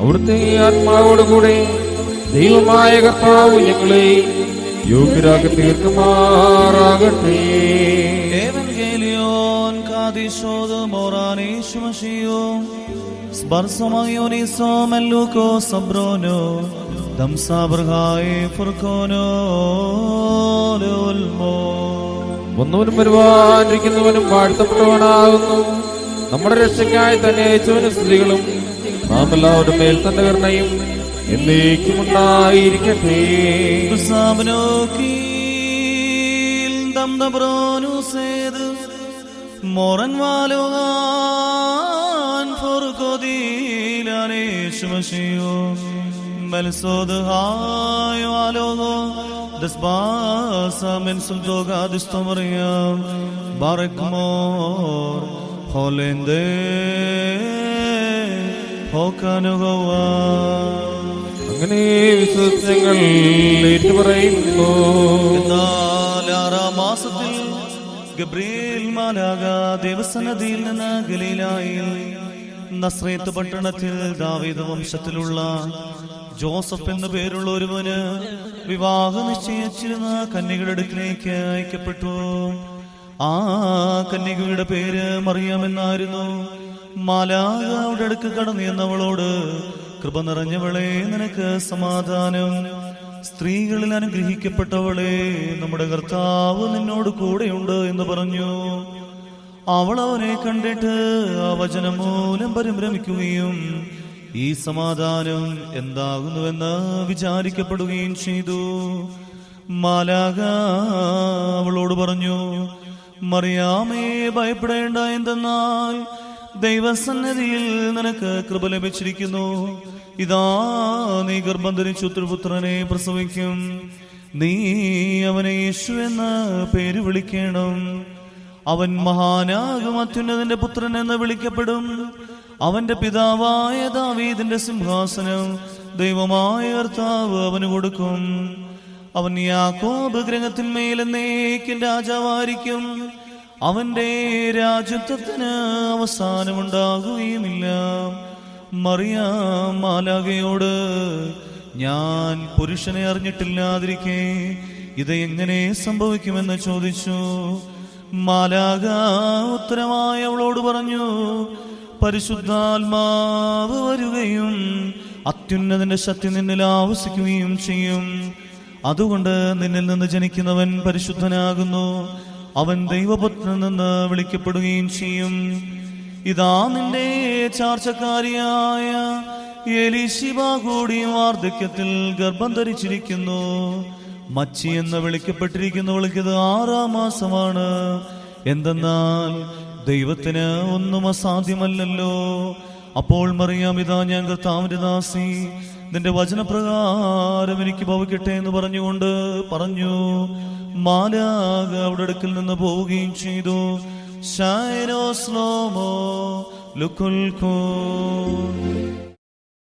അവിടുത്തെ ആത്മാവോട് കൂടെ ദൈവമായ കർത്താവ് ഞങ്ങളെ യോഗ്യരാക്കി തീർക്കുമാറാകട്ടെ. ദേവ דישוד מורני שמשיו סברסו מיוני סום אלוקו סברונו דם סברגאי פורקונו വാഴ്ത്തപ്പെട്ടവനാകുന്നു. നമ്മുടെ രക്ഷയ്ക്കായി തന്നെ അയച്ചവനും സ്ത്രീകളും നാം എല്ലാവരും മേൽ തന്റെ കരുണയും എന്നേക്കുമുണ്ടായിരിക്കട്ടെ അങ്ങനെ വിശ്വസങ്ങൾ ഏറ്റുപറയുന്നു എന്നാൽ ആറാം മാസത്തിൽ ഗബ്രിയേൽ മാലാക ദേവസന്നതിയിൽ നിന്ന് ഗലീലായി. നസ്രേത്ത് പട്ടണത്തിൽ ദാവീദ് വംശത്തിലുള്ള ജോസഫ് എന്ന പേരുള്ള ഒരുവന് വിവാഹം നിശ്ചയിച്ചിരുന്ന കന്യകയുടെ അടുക്കിലേക്ക് അയക്കപ്പെട്ടു. ആ കന്യകയുടെ പേര് മറിയാമെന്നായിരുന്നു. അവിടെ അടുക്ക് കടന്നു എന്നവളോട് കൃപ നിറഞ്ഞവളെ നിനക്ക് സമാധാനം. സ്ത്രീകളിൽ അനുഗ്രഹിക്കപ്പെട്ടവളെ നമ്മുടെ കർത്താവ് നിന്നോട് കൂടെയുണ്ട് എന്ന് പറഞ്ഞു. അവൾ അവനെ കണ്ടിട്ട് ആ വചനം മൂലം പരിഭ്രമിക്കുകയും ഈ സമാധാനം എന്താകുന്നുവെന്ന് വിചാരിക്കപ്പെടുകയും ചെയ്തു. മാലാക അവളോട് പറഞ്ഞു മറിയാമേ ഭയപ്പെടേണ്ട. എന്തെന്നാൽ ദൈവസന്നതിയിൽ നിനക്ക് കൃപ ലഭിച്ചിരിക്കുന്നു. ഇതാ നീ ഗർഭം ധരിച്ചു പ്രസവിക്കും. നീ അവനെ യേശു എന്ന് പേര് വിളിക്കണം. അവൻ മഹാനാകും അത്യുന്നതിന്റെ പുത്രൻ എന്ന് വിളിക്കപ്പെടും. അവന്റെ പിതാവായ ദാവീദിന്റെ സിംഹാസനം ദൈവമായ കർത്താവ് അവന് കൊടുക്കും. അവൻ യാക്കോബ് ഗ്രഹത്തിന്മേൽ എന്നേക്കും രാജാവായിരിക്കും. അവന്റെ രാജ്യത്വത്തിന് അവസാനമുണ്ടാകുകയുമില്ല. മറിയാം മാലാകയോട് ഞാൻ പുരുഷനെ അറിഞ്ഞിട്ടില്ലാതിരിക്കെ ഇത് എങ്ങനെ സംഭവിക്കുമെന്ന് ചോദിച്ചു. മാലാക ഉത്തരമായി അവളോട് പറഞ്ഞു പരിശുദ്ധാത്മാവ് വരികയും അത്യുന്നതിന്റെ ശക്തി നിന്നിൽ ആവസിക്കുകയും ചെയ്യും. അതുകൊണ്ട് നിന്നിൽ നിന്ന് ജനിക്കുന്നവൻ പരിശുദ്ധനാകുന്നു. അവൻ ദൈവപുത്രൻ നിന്ന് വിളിക്കപ്പെടുകയും ചെയ്യും. ഇതാ നിന്റെ ചാർച്ചക്കാരിയായ എലിശിബ കൂടി വാർദ്ധക്യത്തിൽ ഗർഭം ധരിച്ചിരിക്കുന്നു. മച്ചി എന്ന് വിളിക്കപ്പെട്ടിരിക്കുന്നവൾക്ക് ഇത് ആറാം മാസമാണ്. എന്തെന്നാൽ ദൈവത്തിന് ഒന്നും അസാധ്യമല്ലല്ലോ. അപ്പോൾ മറിയാം ഇതാ ഞാൻ കർത്താവിന്റെ ദാസി. നിന്റെ വചനപ്രകാരം എനിക്ക് ഭവിക്കട്ടെ എന്ന് പറഞ്ഞുകൊണ്ട് പറഞ്ഞു. മാലാക അവിടെ അടുക്കൽ നിന്ന് പോവുകയും ചെയ്തു. ഷൈനോ സ്ലോമോ